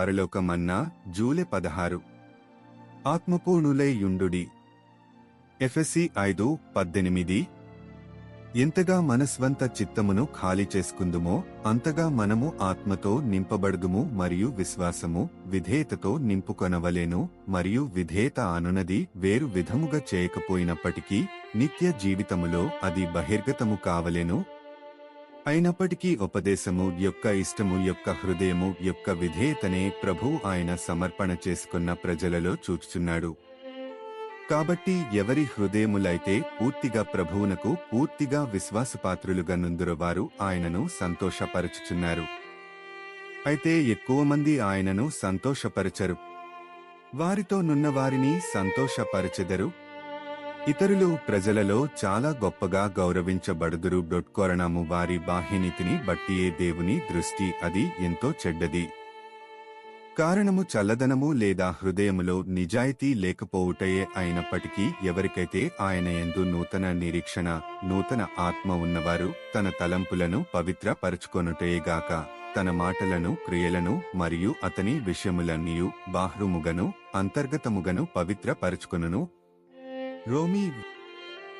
పరలోకమన్నా July పదహారు. ఆత్మపూర్ణులై యుండుడి. FSC ఐదు పద్దెనిమిది. ఎంతగా మనస్వంత చిత్తమును ఖాళీ చేసుకుందుమో అంతగా మనము ఆత్మతో నింపబడుదుము మరియు విశ్వాసము విధేయతతో నింపుకొనవలేను మరియు విధేయత అనునది వేరు విధముగా చేయకపోయినప్పటికీ నిత్య జీవితములో అది బహిర్గతము కావలేను అయినప్పటికీ ఉపదేశము యొక్క ఇష్టము యొక్క హృదయము యొక్క విధేయతనే ప్రభు ఆయన సమర్పణ చేసుకున్న ప్రజలలో చూచుచున్నాడు. కాబట్టి ఎవరి హృదయములైతే పూర్తిగా ప్రభువునకు పూర్తిగా విశ్వాసపాత్రులుగా నుందురు వారు ఆయనను సంతోషపరచుచున్నారు. అయితే ఎక్కువ మంది ఆయనను సంతోషపరచరు. వారితో నున్న వారిని సంతోషపరచెదరు ఇతరులు ప్రజలలో చాలా గొప్పగా గౌరవించబడుదురు డొట్కొరణము వారి బాహ్యనీతిని బట్టియే దేవుని దృష్టి అది ఎంతో చెడ్డది. కారణము చల్లదనము లేదా హృదయములో నిజాయితీ లేకపోవుటయే అయినప్పటికీ ఎవరికైతే ఆయన యందు నూతన నిరీక్షణ నూతన ఆత్మ ఉన్నవారు తన తలంపులను పవిత్ర పరుచుకొనుటయేగాక తన మాటలను క్రియలను మరియు అతని విషయములన్నీయు బాహ్రుముగను అంతర్గతముగను పవిత్ర పరుచుకొనును రోమీ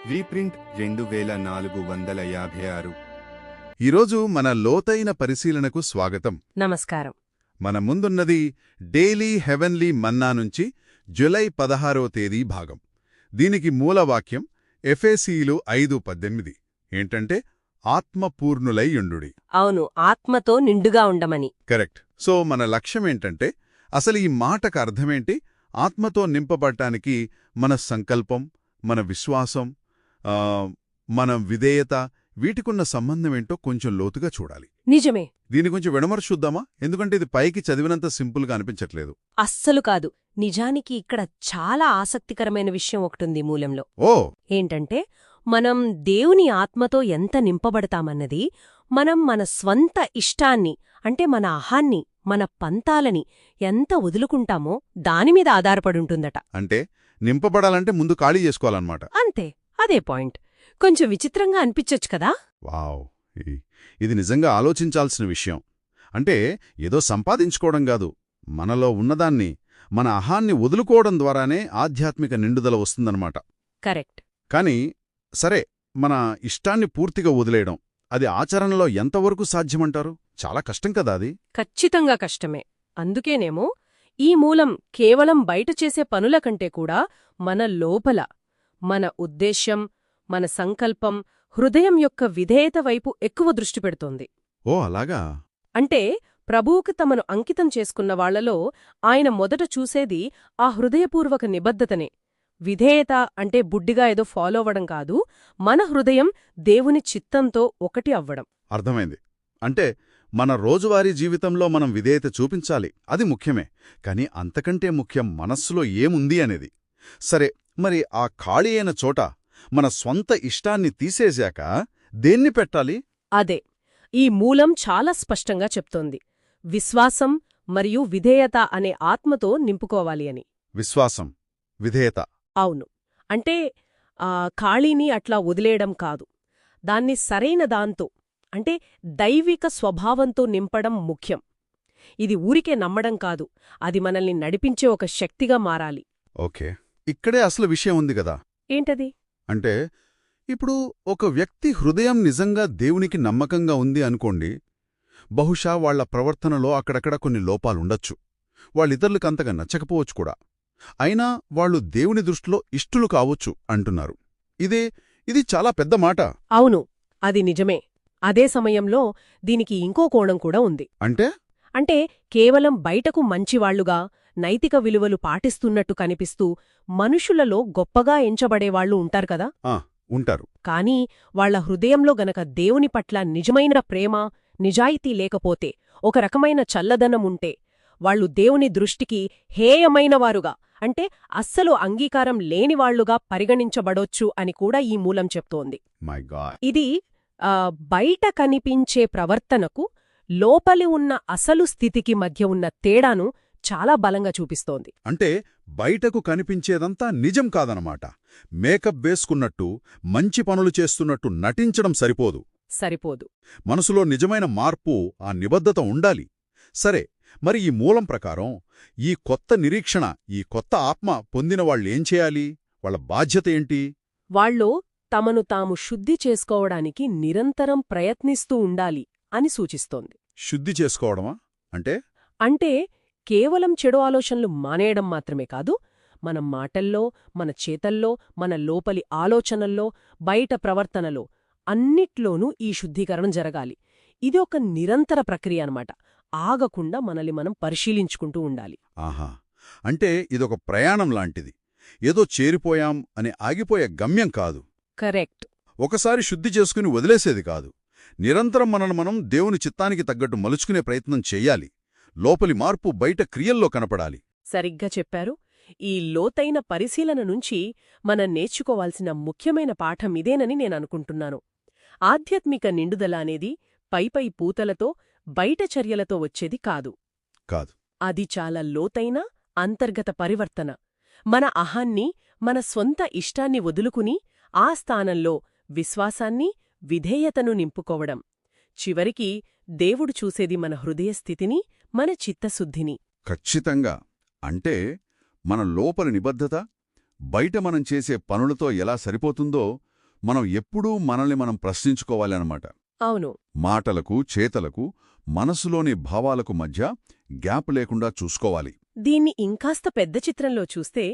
రీప్రింట్ రెండు వేల నాలుగు వందల యాభై ఆరు. ఈరోజు మన లోతైన పరిశీలనకు స్వాగతం. నమస్కారం. మన ముందున్నది డైలీ హెవెన్లీ మన్నా నుంచి జులై పదహారో తేదీ భాగం. దీనికి మూలవాక్యం ఎఫ్ఏసీలు ఐదు పద్దెనిమిది. ఏంటంటే ఆత్మపూర్ణులై యుండుడి. అవును ఆత్మతో నిండుగా ఉండమని. కరెక్ట్. సో మన లక్ష్యం ఏంటంటే అసలు ఈ మాటకు అర్థమేంటి? ఆత్మతో నింపబడటానికి మన సంకల్పం మన విశ్వాసం మన విధేయత వీటికున్న సంబంధం ఏంటో కొంచెం లోతుగా చూడాలి. నిజమే. దీని కొంచెం విడమరు చూద్దామా ఎందుకంటే ఇది పైకి చదివినంత సింపుల్గా అనిపించట్లేదు. అస్సలు కాదు. నిజానికి ఇక్కడ చాలా ఆసక్తికరమైన విషయం ఒకటుంది మూలంలో. ఓ! ఏంటంటే మనం దేవుని ఆత్మతో ఎంత నింపబడతామన్నది మనం మన స్వంత ఇష్టాన్ని అంటే మన అహాన్ని మన పంతాలని ఎంత వదులుకుంటామో దానిమీద ఆధారపడుంటుందట అంటే? నింపబడాలంటే ముందు ఖాళీ చేసుకోవాలన్నమాట. అంతే అదే పాయింట్. కొంచెం విచిత్రంగా అనిపించొచ్చు కదా? వావ్ ఇది నిజంగా ఆలోచించాల్సిన విషయం. అంటే ఏదో సంపాదించుకోవడం కాదు. మనలో ఉన్నదాన్ని మన అహాన్ని వదులుకోవడం ద్వారానే ఆధ్యాత్మిక నిండుదల వస్తుందన్నమాట. కరెక్ట్. కాని సరే మన ఇష్టాన్ని పూర్తిగా వదిలేయడం అది ఆచరణలో ఎంతవరకు సాధ్యమంటారు? చాలా కష్టం కదా అది. ఖచ్చితంగా కష్టమే. అందుకేనేమో ఈ మూలం కేవలం బయట చేసే పనుల కంటే కూడా మన లోపల మన ఉద్దేశ్యం మన సంకల్పం హృదయం యొక్క విధేయత వైపు ఎక్కువ దృష్టి పెడుతోంది. ఓ అలాగా? అంటే ప్రభువుకు తమను అంకితం చేసుకున్న వాళ్ళలో ఆయన మొదట చూసేది ఆ హృదయపూర్వక నిబద్ధతనే. విధేయత అంటే బుడ్డిగా ఏదో ఫాలో అవ్వడం కాదు మన హృదయం దేవుని చిత్తంతో ఒకటి అవ్వడం. అర్థమైంది. అంటే మన రోజువారీ జీవితంలో మనం విధేయత చూపించాలి. అది ముఖ్యమే. కాని అంతకంటే ముఖ్యం మనస్సులో ఏముంది అనేది. సరే మరి ఆ ఖాళీ అయిన చోట మన స్వంత ఇష్టాన్ని తీసేశాక దేన్ని పెట్టాలి? అదే ఈ మూలం చాలా స్పష్టంగా చెప్తోంది. విశ్వాసం మరియు విధేయత అనే ఆత్మతో నింపుకోవాలి అని. విశ్వాసం విధేయత. అవును. అంటే ఆ ఖాళీని అట్లా వదిలేయడం కాదు. దాన్ని సరైన దాంతో అంటే దైవిక స్వభావంతో నింపడం ముఖ్యం. ఇది ఊరికే నమ్మడం కాదు అది మనల్ని నడిపించే ఒక శక్తిగా మారాలి. ఓకే. ఇక్కడే అసలు విషయం ఉంది కదా. ఏంటది? అంటే ఇప్పుడు ఒక వ్యక్తి హృదయం నిజంగా దేవునికి నమ్మకంగా ఉంది అనుకోండి బహుశా వాళ్ళ ప్రవర్తనలో అక్కడక్కడ కొన్ని లోపాలుండొచ్చు. వాళ్ళితరులకు అంతగా నచ్చకపోవచ్చు కూడా. అయినా వాళ్ళు దేవుని దృష్టిలో ఇష్టులు కావచ్చు అంటున్నారు. ఇదే ఇది చాలా పెద్ద మాట. అవును అది నిజమే. అదే సమయంలో దీనికి ఇంకో కోణం కూడా ఉంది. అంటే? అంటే కేవలం బయటకు మంచివాళ్ళుగా నైతిక విలువలు పాటిస్తున్నట్టు కనిపిస్తూ మనుషులలో గొప్పగా ఎంచబడేవాళ్ళు ఉంటారు కదా? ఉంటారు. కానీ వాళ్ళ హృదయంలో గనక దేవుని పట్ల నిజమైన ప్రేమ నిజాయితీ లేకపోతే ఒక రకమైన చల్లదనం ఉంటే వాళ్ళు దేవుని దృష్టికి హేయమైనవారుగా అంటే అస్సలు అంగీకారం లేనివాళ్ళుగా పరిగణించబడొచ్చు అని కూడా ఈ మూలం చెప్తోంది. ఇది బయట కనిపించే ప్రవర్తనకు లోపలి ఉన్న అసలు స్థితికి మధ్య ఉన్న తేడాను చాలా బలంగా చూపిస్తోంది. అంటే బయటకు కనిపించేదంతా నిజం కాదనమాట. మేకప్ వేసుకున్నట్టు మంచి పనులు చేస్తున్నట్టు నటించడం సరిపోదు. సరిపోదు. మనసులో నిజమైన మార్పు ఆ నిబద్ధత ఉండాలి. సరే మరి ఈ మూలం ప్రకారం ఈ కొత్త నిరీక్షణ ఈ కొత్త ఆత్మ పొందిన వాళ్ళేం చేయాలి? వాళ్ళ బాధ్యత ఏంటి? వాళ్ళు తమను తాము శుద్ధి చేసుకోవడానికి నిరంతరం ప్రయత్నిస్తూ ఉండాలి అని సూచిస్తోంది. శుద్ధి చేసుకోవడమా? అంటే? అంటే కేవలం చెడు ఆలోచనలు మానేయడం మాత్రమే కాదు మన మాటల్లో మన చేతల్లో మన లోపలి ఆలోచనల్లో బయట ప్రవర్తనలో అన్నిట్లోనూ ఈ శుద్ధీకరణ జరగాలి. ఇది ఒక నిరంతర ప్రక్రియ అన్నమాట. ఆగకుండా మనల్ని మనం పరిశీలించుకుంటూ ఉండాలి. ఆహా! అంటే ఇదొక ప్రయాణం లాంటిది. ఏదో చేరిపోయాం అని ఆగిపోయే గమ్యం కాదు. కరెక్ట్. ఒకసారి శుద్ధి చేసుకుని వదిలేసేది కాదు. నిరంతరం మనను మనం దేవుని చిత్తానికి తగ్గట్టు మలుచుకునే ప్రయత్నం చెయ్యాలి లోపలి మార్పు బయట క్రియల్లో కనపడాలి. సరిగ్గా చెప్పారు. ఈ లోతైన పరిశీలన నుంచి మనం నేర్చుకోవాల్సిన ముఖ్యమైన పాఠం ఇదేనని నేననుకుంటున్నాను ఆధ్యాత్మిక నిండుదల అనేది పైపై పూతలతో బయట చర్యలతో వచ్చేది కాదు. కాదు. అది చాలా లోతైన అంతర్గత పరివర్తన. మన అహాన్ని మన స్వంత ఇష్టాన్ని వదులుకుని ఆ స్థానంలో విశ్వాసాన్ని విధేయతను నింపుకోవడం. చివరికి దేవుడు చూసేది మన హృదయస్థితిని మన చిత్తశుద్ధిని. ఖచ్చితంగా. అంటే మన లోపలి నిబద్ధత బయట మనం చేసే పనులతో ఎలా సరిపోతుందో మనం ఎప్పుడూ మనల్ని మనం ప్రశ్నించుకోవాలన్నమాట. అవును. మాటలకు చేతలకు మనసులోని భావాలకు మధ్య గ్యాప్ లేకుండా చూసుకోవాలి. దీన్ని ఇంకాస్త పెద్ద చిత్రంలో చూస్తే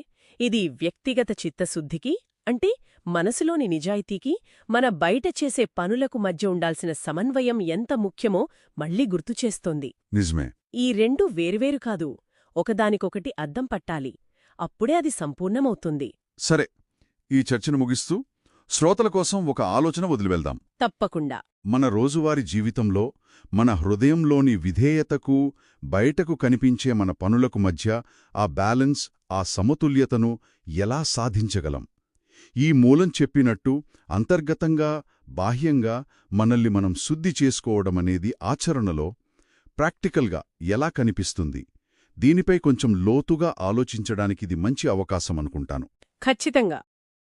ఇది వ్యక్తిగత చిత్తశుద్ధికి అంటే మనసులోని నిజాయితీకి మన బయట చేసే పనులకు మధ్య ఉండాల్సిన సమన్వయం ఎంత ముఖ్యమో మళ్ళీ గుర్తుచేస్తోంది నిజమే. ఈ రెండు వేర్వేరు కాదు ఒకదానికొకటి అద్దం పట్టాలి. అప్పుడే అది సంపూర్ణమవుతుంది. సరే ఈ చర్చను ముగిస్తూ శ్రోతల కోసం ఒక ఆలోచన వదిలివెళ్దాం. తప్పకుండా. మన రోజువారీ జీవితంలో మన హృదయంలోని విధేయతకు బయటకు కనిపించే మన పనులకు మధ్య ఆ బ్యాలెన్స్ ఆ సమతుల్యతను ఎలా సాధించగలం? ఈ మూలం చెప్పినట్టు అంతర్గతంగా బాహ్యంగా మనల్ని మనం శుద్ధి చేసుకోవడమనేది ఆచరణలో ప్రాక్టికల్గా ఎలా కనిపిస్తుంది? దీనిపై కొంచెం లోతుగా ఆలోచించడానికి ఇది మంచి అవకాశం అనుకుంటాను ఖచ్చితంగా.